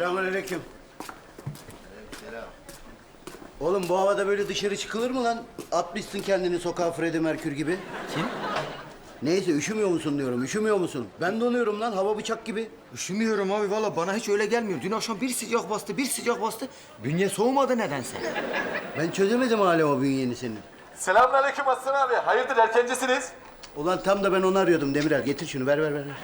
Selamünaleyküm. Oğlum bu havada böyle dışarı çıkılır mı lan? Atmışsın kendini sokağa Freddie Merkür gibi. Kim? Neyse üşümüyor musun diyorum. Üşümüyor musun? Ben donuyorum lan hava bıçak gibi. Üşümüyorum abi valla bana hiç öyle gelmiyor. Dün akşam bir sıcak bastı, bir sıcak bastı. Bünye soğumadı nedense. Ben çözemedim hala o bünyeni senin. Selamünaleyküm Aslan abi. Hayırdır erkencisiniz? Ulan tam da ben onu arıyordum Demirel. Getir şunu ver ver ver. ver.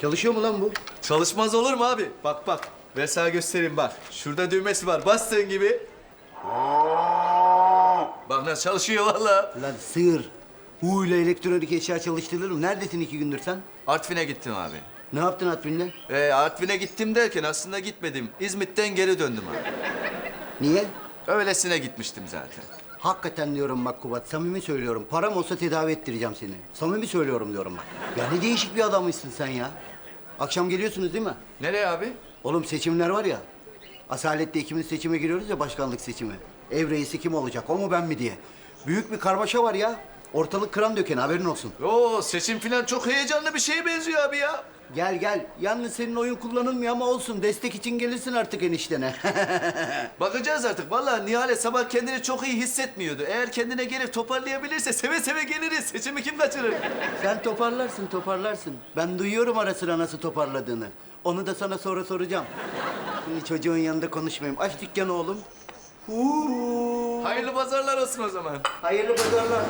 Çalışıyor mu lan bu? Çalışmaz olur mu abi? Bak bak. Ver sana göstereyim bak. Şurada düğmesi var. Bastığın gibi. Bak nasıl çalışıyor valla. Lan sığır. Huyla elektronik eşya çalıştırılır mı? Neredesin iki gündür sen? Artvin'e gittim abi. Ne yaptın Atvin'le? Ee, Artvin'e gittim derken aslında gitmedim. İzmit'ten geri döndüm abi. Niye? Öylesine gitmiştim zaten. Hakikaten diyorum bak Kubat, samimi söylüyorum. Param olsa tedavi ettireceğim seni. Samimi söylüyorum diyorum bak. Ya ne değişik bir adammışsın sen ya. Akşam geliyorsunuz değil mi? Nereye abi? Oğlum seçimler var ya. Asaletle ikimiz seçime giriyoruz ya başkanlık seçimi. Ev reisi kim olacak, o mu ben mi diye. Büyük bir karmaşa var ya. Ortalık kıran döken haberin olsun. Oo seçim falan çok heyecanlı bir şeye benziyor abi ya. Gel gel. Yalnız senin oyun kullanılmıyor ama olsun. Destek için gelirsin artık eniştene. Bakacağız artık. Vallahi Nihale sabah kendini çok iyi hissetmiyordu. Eğer kendine gelip toparlayabilirse seve seve geliriz. Seçimi kim kaçırır? Sen toparlarsın, toparlarsın. Ben duyuyorum ara sıra nasıl toparladığını. Onu da sana sonra soracağım. Şimdi çocuğun yanında konuşmayayım. Aç dükkanı oğlum. Huu. Hayırlı pazarlar olsun o zaman. Hayırlı pazarlar.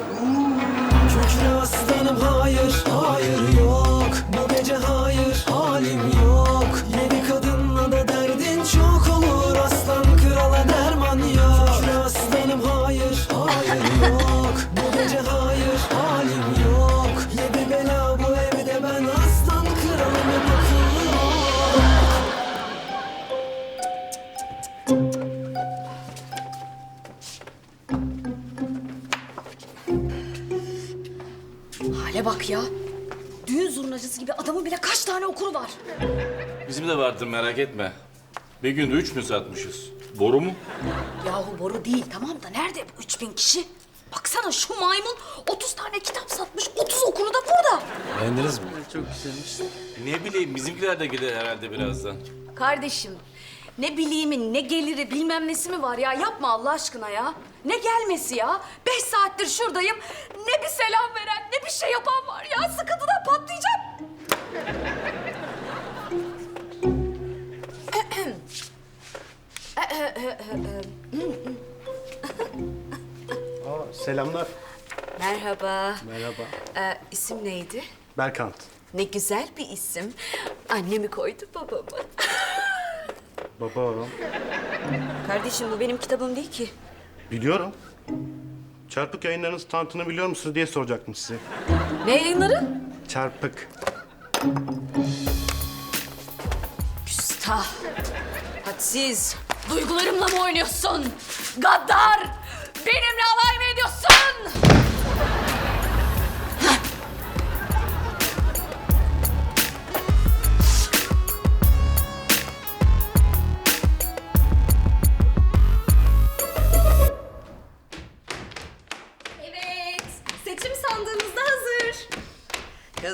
Kükre aslanım hayır, hayır yok. Bu gece hayır, halim yok. Yedi bak ya. Düğün zurnacısı gibi adamın bile kaç tane okuru var. Bizim de vardır merak etme. Bir günde üç mü satmışız? Boru mu? Yahu boru değil tamam da nerede bu 3000 kişi? Baksana şu maymun 30 tane kitap satmış, 30 okuru da burada. Beğendiniz mi? Çok güzelmiş. Ne bileyim bizimkiler de gelir herhalde birazdan. Kardeşim, ne bilimin, ne geliri, bilmem nesi mi var ya? Yapma Allah aşkına ya. Ne gelmesi ya? Beş saattir şuradayım. Ne bir selam veren, ne bir şey yapan var ya. Sıkıntıdan patlayacağım. Selamlar. Merhaba. Merhaba. Ee, isim neydi? Berkant. Ne güzel bir isim. Annemi koydu babamı. Baba oğlum. Kardeşim bu benim kitabım değil ki. Biliyorum. Çarpık yayınlarının standını biliyor musunuz diye soracaktım size. Ne yayınları? Çarpık. Küstah. Hadsiz. Duygularımla mı oynuyorsun? Gaddar! Benimle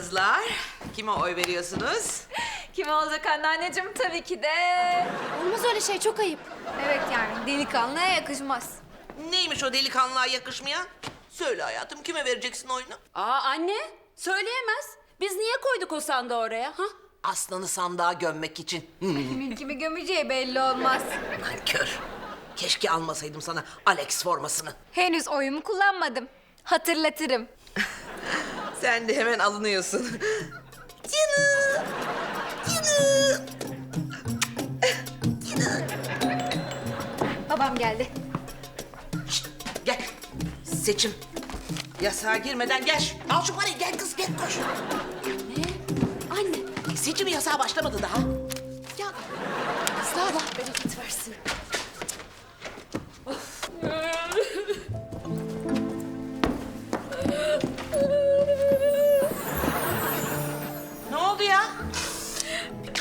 Kızlar, kime oy veriyorsunuz? Kim olacak anneanneciğim? Tabii ki de... Olmaz öyle şey, çok ayıp. Evet yani, delikanlıya yakışmaz. Neymiş o delikanlığa yakışmayan? Söyle hayatım, kime vereceksin oyunu? Aa anne söyleyemez. Biz niye koyduk o sandığı oraya? Ha? Aslanı sandığa gömmek için. Kimin kimi gömeceği belli olmaz. Nankör. Keşke almasaydım sana Alex formasını. Henüz oyumu kullanmadım. Hatırlatırım. Sen de hemen alınıyorsun. Canım. Canım. Babam geldi. Gel. Seçim. Yasağa girmeden gel. Al şu parayı gel kız gel koş. Anne Seçim yasağı başlamadı daha.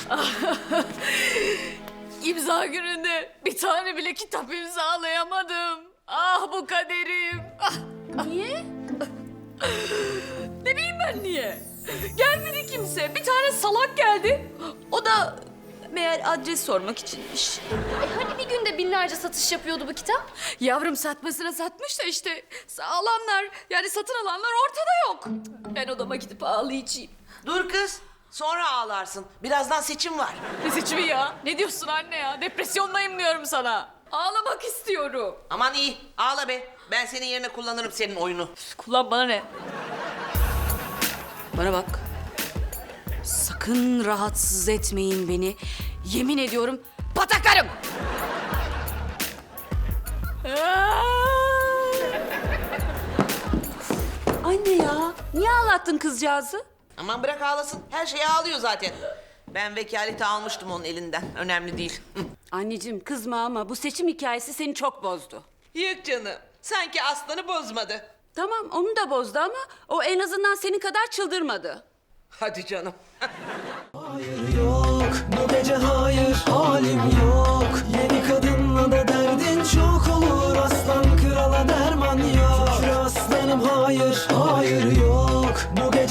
İmza gününde bir tane bile kitap imzalayamadım. Ah bu kaderim. Ah. Niye? ne bileyim ben niye? Gelmedi kimse. Bir tane salak geldi. O da Meğer adres sormak içinmiş. E hani bir günde binlerce satış yapıyordu bu kitap? Yavrum satmasına satmış da işte alanlar yani satın alanlar ortada yok. Ben odama gidip ağlayacağım. Dur kız. Sonra ağlarsın. Birazdan seçim var. Ne seçimi ya? Ne diyorsun anne ya? Depresyondayım diyorum sana. Ağlamak istiyorum. Aman iyi. Ağla be. Ben senin yerine kullanırım senin oyunu. Kullan bana ne? Bana bak. Sakın rahatsız etmeyin beni. Yemin ediyorum pataklarım. Anne ya, niye ağlattın kızcağızı? Aman bırak ağlasın. Her şey ağlıyor zaten. Ben vekaleti almıştım onun elinden. Önemli değil. Anneciğim kızma ama bu seçim hikayesi seni çok bozdu. Yok canım. Sanki aslanı bozmadı. Tamam onu da bozdu ama o en azından senin kadar çıldırmadı. Hadi canım. Hayır yok bu gece hayır halim yok Yeni kadınla da derdin çok olur Aslan krala derman yok Şükür aslanım hayır hayır yok Bu gece